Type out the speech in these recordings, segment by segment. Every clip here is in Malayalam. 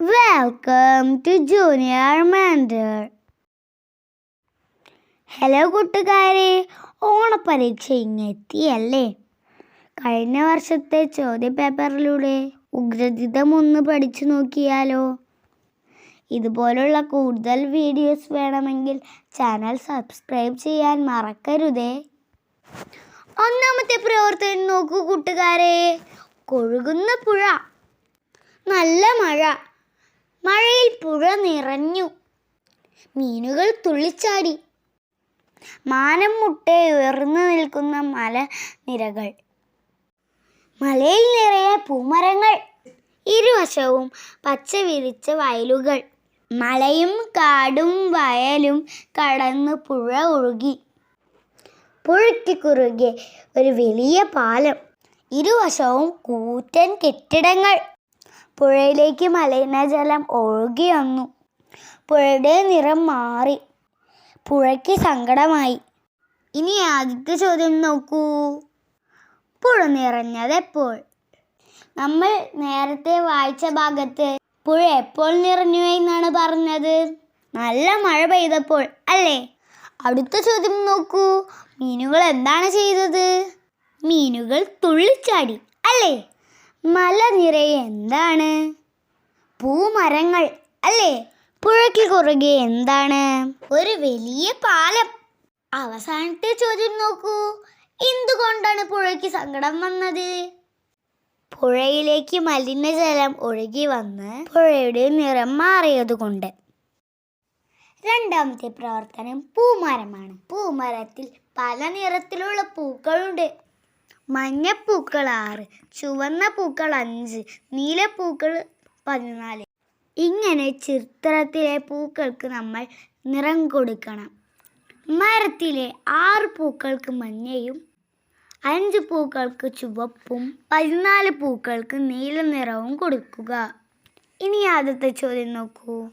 വെൽക്കം ടു ജൂനിയർ മാൻഡർ ഹലോ കൂട്ടുകാരെ. ഓണപ്പരീക്ഷ ഇങ്ങെത്തിയല്ലേ? കഴിഞ്ഞ വർഷത്തെ ചോദ്യപേപ്പറിലൂടെ ഉഗ്രജിതം ഒന്ന് പഠിച്ചു നോക്കിയാലോ? ഇതുപോലുള്ള കൂടുതൽ വീഡിയോസ് വേണമെങ്കിൽ ചാനൽ സബ്സ്ക്രൈബ് ചെയ്യാൻ മറക്കരുതേ. ഒന്നാമത്തെ പ്രവർത്തനം നോക്കൂ കൂട്ടുകാരെ. കൊഴുകുന്ന പുഴ. നല്ല മഴ. മഴയിൽ പുഴ നിറഞ്ഞു. മീനുകൾ തുള്ളിച്ചാടി. മാനം മുട്ടെ ഉയർന്നു നിൽക്കുന്ന മല നിരകൾ മലയിൽ നിറയെ പൂമരങ്ങൾ. ഇരുവശവും പച്ച വിരിച്ച വയലുകൾ. മലയും കാടും വയലും കടന്ന് പുഴ ഒഴുകി. പുഴയ്ക്ക് കുറുകെ ഒരു വലിയ പാലം. ഇരുവശവും കൂറ്റൻ കെട്ടിടങ്ങൾ. പുഴയിലേക്ക് മലിനജലം ഒഴുകി വന്നു. പുഴയുടെ നിറം മാറി. പുഴയ്ക്ക് സങ്കടമായി. ഇനി ആദ്യത്തെ ചോദ്യം നോക്കൂ. പുഴ നിറഞ്ഞത് എപ്പോൾ നമ്മൾ നേരത്തെ വായിച്ച ഭാഗത്ത് പുഴ എപ്പോൾ നിറഞ്ഞു എന്നാണ് പറഞ്ഞത്. നല്ല മഴ പെയ്തപ്പോൾ അല്ലേ? അടുത്ത ചോദ്യം നോക്കൂ. മീനുകൾ എന്താണ് ചെയ്തത്? മീനുകൾ തുള്ളിച്ചാടി അല്ലേ? മല നിറയെ എന്താണ്? പൂമരങ്ങൾ അല്ലേ? പുഴയ്ക്ക് കുറുകെ എന്താണ്? ഒരു വലിയ പാലം. അവസാനത്തെ ചോദ്യം നോക്കൂ. എന്തുകൊണ്ടാണ് പുഴയ്ക്ക് സങ്കടം വന്നത്? പുഴയിലേക്ക് മലിനജലം ഒഴുകി വന്ന് പുഴയുടെ നിറം മാറിയതുകൊണ്ട്. രണ്ടാമത്തെ പ്രവർത്തനം പൂമരമാണ്. പൂമരത്തിൽ പല നിറത്തിലുള്ള പൂക്കളുണ്ട്. മഞ്ഞപ്പൂക്കൾ ആറ് ചുവന്ന പൂക്കൾ അഞ്ച് നീലപ്പൂക്കൾ പതിനാല്. ഇങ്ങനെ ചിത്രത്തിലെ പൂക്കൾക്ക് നമ്മൾ നിറം കൊടുക്കണം. മരത്തിലെ ആറ് പൂക്കൾക്ക് മഞ്ഞയും അഞ്ച് പൂക്കൾക്ക് ചുവപ്പും പതിനാല് പൂക്കൾക്ക് നീല നിറവും കൊടുക്കുക. ഇനി ആദ്യത്തെ ചോദ്യം നോക്കൂ.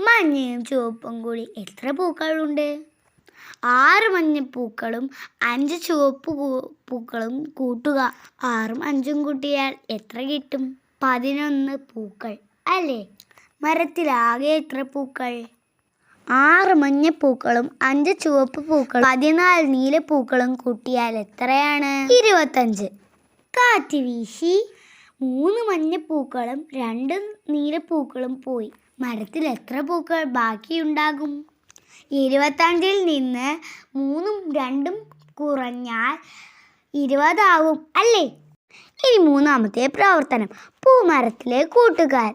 മഞ്ഞയും ചുവപ്പും കൂടി എത്ര പൂക്കളുണ്ട്? ആറ് മഞ്ഞപ്പൂക്കളും അഞ്ച് ചുവപ്പ് പൂക്കളും കൂട്ടുക. ആറും അഞ്ചും കൂട്ടിയാൽ എത്ര കിട്ടും? പതിനൊന്ന് പൂക്കൾ അല്ലേ? മരത്തിലാകെ എത്ര പൂക്കൾ? ആറ് മഞ്ഞപ്പൂക്കളും അഞ്ച് ചുവപ്പ് പൂക്കളും പതിനാല് നീലപ്പൂക്കളും കൂട്ടിയാൽ എത്രയാണ്? ഇരുപത്തഞ്ച്. കാറ്റ് വീശി മൂന്ന് മഞ്ഞപ്പൂക്കളും രണ്ട് നീലപ്പൂക്കളും പോയി. മരത്തിൽ എത്ര പൂക്കൾ ബാക്കിയുണ്ടാകും? ഇരുപത്തഞ്ചിൽ നിന്ന് മൂന്നും രണ്ടും കുറഞ്ഞാൽ ഇരുപതാവും അല്ലേ? ഇനി മൂന്നാമത്തെ പ്രവർത്തനം. പൂമരത്തിലെ കൂട്ടുകാർ.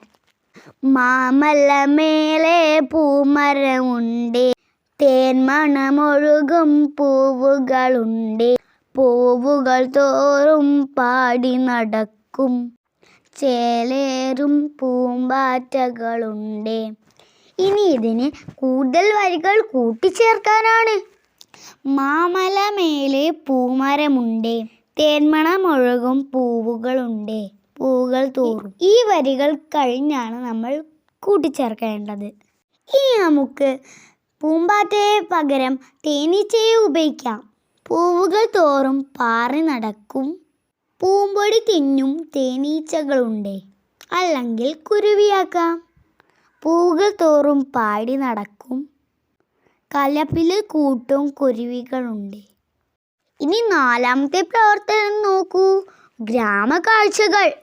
മാമല്ല മേലെ പൂമരമുണ്ട്. തേന്മണമൊഴുകും പൂവുകളുണ്ട്. പൂവുകൾ തോറും പാടി നടക്കും. ചേലേറും പൂമ്പാറ്റകളുണ്ട്. ഇനി ഇതിന് കൂടുതൽ വരികൾ കൂട്ടിച്ചേർക്കാനാണ്. മാമല മേലെ പൂമരമുണ്ട്. തേന്മണമൊഴുകും പൂവുകളുണ്ട്. പൂവുകൾ തോറും. ഈ വരികൾ കഴിഞ്ഞാണ് നമ്മൾ കൂട്ടിച്ചേർക്കേണ്ടത്. ഇനി നമുക്ക് പൂമ്പാറ്റയെ പകരം തേനീച്ചയെ ഉപയോഗിക്കാം. പൂവുകൾ തോറും പാറി നടക്കും. പൂമ്പൊടി തിന്നും തേനീച്ചകളുണ്ട്. അല്ലെങ്കിൽ കുരുവിയാക്കാം. പൂവുകൾ തോറും പാടി നടക്കും. കലപ്പിൽ കൂട്ടും കുരുവികളുണ്ട്. ഇനി നാലാമത്തെ പ്രവർത്തനം നോക്കൂ. ഗ്രാമ കാഴ്ചകൾ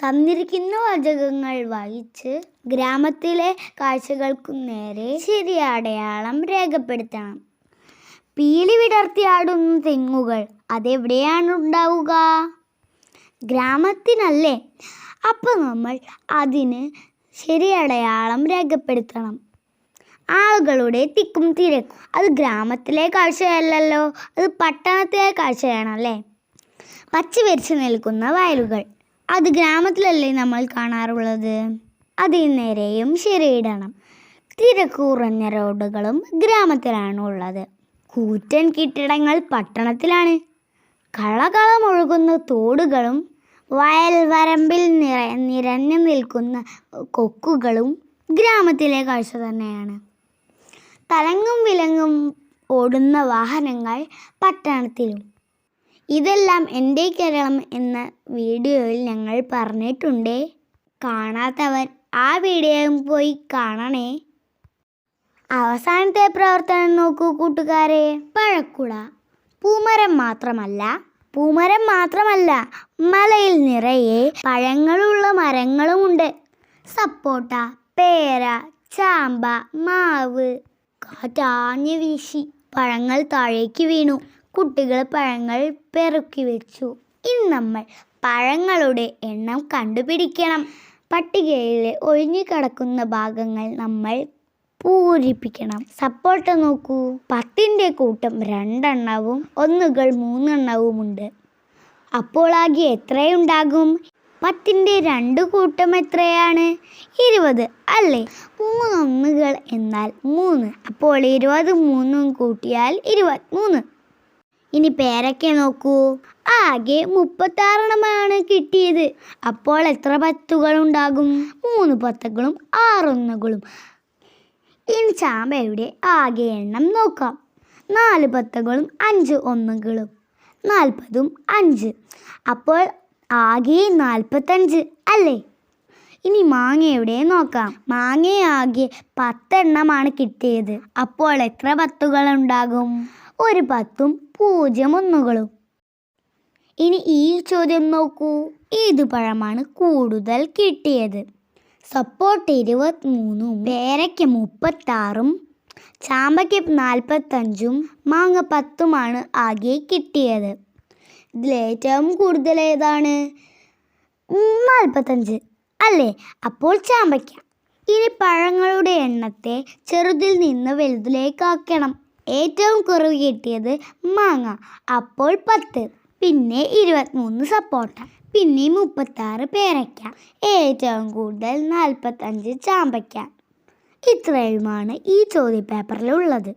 തന്നിരിക്കുന്ന വാചകങ്ങൾ വായിച്ച് ഗ്രാമത്തിലെ കാഴ്ചകൾക്കു നേരെ ശരി അടയാളം രേഖപ്പെടുത്തണം. പീലി വിടർത്തിയാടുന്ന തെങ്ങുകൾ അതെവിടെയാണ് ഉണ്ടാവുക? ഗ്രാമത്തിനല്ലേ? അപ്പം നമ്മൾ അതിന് ശരിയടയാളം രേഖപ്പെടുത്തണം. ആളുകളുടെ തിക്കും തിരക്കും. അത് ഗ്രാമത്തിലെ കാഴ്ചയല്ലല്ലോ. അത് പട്ടണത്തിലെ കാഴ്ചയാണല്ലേ? പച്ച വിരിച്ച് നിൽക്കുന്ന വയലുകൾ. അത് ഗ്രാമത്തിലല്ലേ നമ്മൾ കാണാറുള്ളത്? അതിൽ നേരെയും ശരിയിടണം തിരക്ക് കുറഞ്ഞ റോഡുകളും ഗ്രാമത്തിലാണ് ഉള്ളത്. കൂറ്റൻ കെട്ടിടങ്ങൾ പട്ടണത്തിലാണ്. കളകളമൊഴുകുന്ന തോടുകളും വയൽ വരമ്പിൽ നിറ നിരഞ്ഞു നിൽക്കുന്ന കൊക്കുകളും ഗ്രാമത്തിലെ കാഴ്ച തന്നെയാണ്. തലങ്ങും വിലങ്ങും ഓടുന്ന വാഹനങ്ങൾ പട്ടണത്തിലും. ഇതെല്ലാം എന്റെ കേരളം എന്ന വീഡിയോയിൽ ഞങ്ങൾ പറഞ്ഞിട്ടുണ്ട്. കാണാത്തവർ ആ വീഡിയോയും പോയി കാണണേ. അവസാനത്തെ പ്രവർത്തനം നോക്കൂ കൂട്ടുകാരെ. പഴക്കുട. പൂമരം മാത്രമല്ല പൂമരം മാത്രമല്ല മലയിൽ നിറയെ പഴങ്ങളുള്ള മരങ്ങളുമുണ്ട്. സപ്പോട്ട പേര ചാമ്പ മാവ് കാറ്റാഞ്ഞ് വീശി പഴങ്ങൾ താഴേക്ക് വീണു. കുട്ടികൾ പഴങ്ങൾ പെറുക്കി വെച്ചു. ഇനി നമ്മൾ പഴങ്ങളുടെ എണ്ണം കണ്ടുപിടിക്കണം. പട്ടികയിലെ ഒഴിഞ്ഞു കിടക്കുന്ന ഭാഗങ്ങൾ നമ്മൾ പൂരിപ്പിക്കണം. സപ്പോർട്ട് നോക്കൂ. പത്തിന്റെ കൂട്ടം രണ്ടെണ്ണവും ഒന്നുകൾ മൂന്നെണ്ണവുമുണ്ട്. അപ്പോൾ ആകെ എത്രയുണ്ടാകും? പത്തിന്റെ രണ്ട് കൂട്ടം എത്രയാണ്? ഇരുപത് അല്ലേ? മൂന്നൊന്നുകൾ എന്നാൽ മൂന്ന്. അപ്പോൾ ഇരുപത് മൂന്നും കൂട്ടിയാൽ ഇരുപത്തിമൂന്ന്. ഇനി പേരൊക്കെ നോക്കൂ. ആകെ മുപ്പത്താറെണ്ണമാണ് കിട്ടിയത്. അപ്പോൾ എത്ര പത്തുകൾ ഉണ്ടാകും മൂന്ന് പത്തുകളും ആറൊന്നുകളും. ഇനി ചാമ്പയുടെ ആകെ എണ്ണം നോക്കാം. നാല് പത്തുകളും അഞ്ച് ഒന്നുകളും. നാൽപ്പതും അഞ്ച്. അപ്പോൾ ആകെ നാൽപ്പത്തഞ്ച് അല്ലേ? ഇനി മാങ്ങയുടെ നോക്കാം? മാങ്ങ മാങ്ങയാകെ പത്തെണ്ണമാണ് കിട്ടിയത്. അപ്പോൾ എത്ര പത്തുകൾ ഉണ്ടാകും? ഒരു പത്തും പൂജ്യം ഒന്നുകളും. ഇനി ഈ ചോദ്യം നോക്കൂ. ഏത് പഴമാണ് കൂടുതൽ കിട്ടിയത്? സപ്പോർട്ട് ഇരുപത്തിമൂന്നും പേരയ്ക്ക് മുപ്പത്താറും ചാമ്പയ്ക്ക് നാൽപ്പത്തഞ്ചും മാങ്ങ പത്തുമാണ് ആകെ കിട്ടിയത്. ഇതിലേറ്റവും കൂടുതൽ ഏതാണ്? നാൽപ്പത്തഞ്ച് അല്ലേ? അപ്പോൾ ചാമ്പയ്ക്ക. ഇനി പഴങ്ങളുടെ എണ്ണത്തെ ചെറുതിൽ നിന്ന് വലുതിലേക്കാക്കണം ഏറ്റവും കുറവ് കിട്ടിയത് മാങ്ങ. അപ്പോൾ പത്ത്. പിന്നെ ഇരുപത്തിമൂന്ന് സപ്പോട്ട. പിന്നെ മുപ്പത്താറ് പേരയ്ക്ക. ഏറ്റവും കൂടുതൽ നാൽപ്പത്തഞ്ച് ചാമ്പയ്ക്ക. ഇത്രയുമാണ് ഈ ചോദ്യപേപ്പറിലുള്ളത്.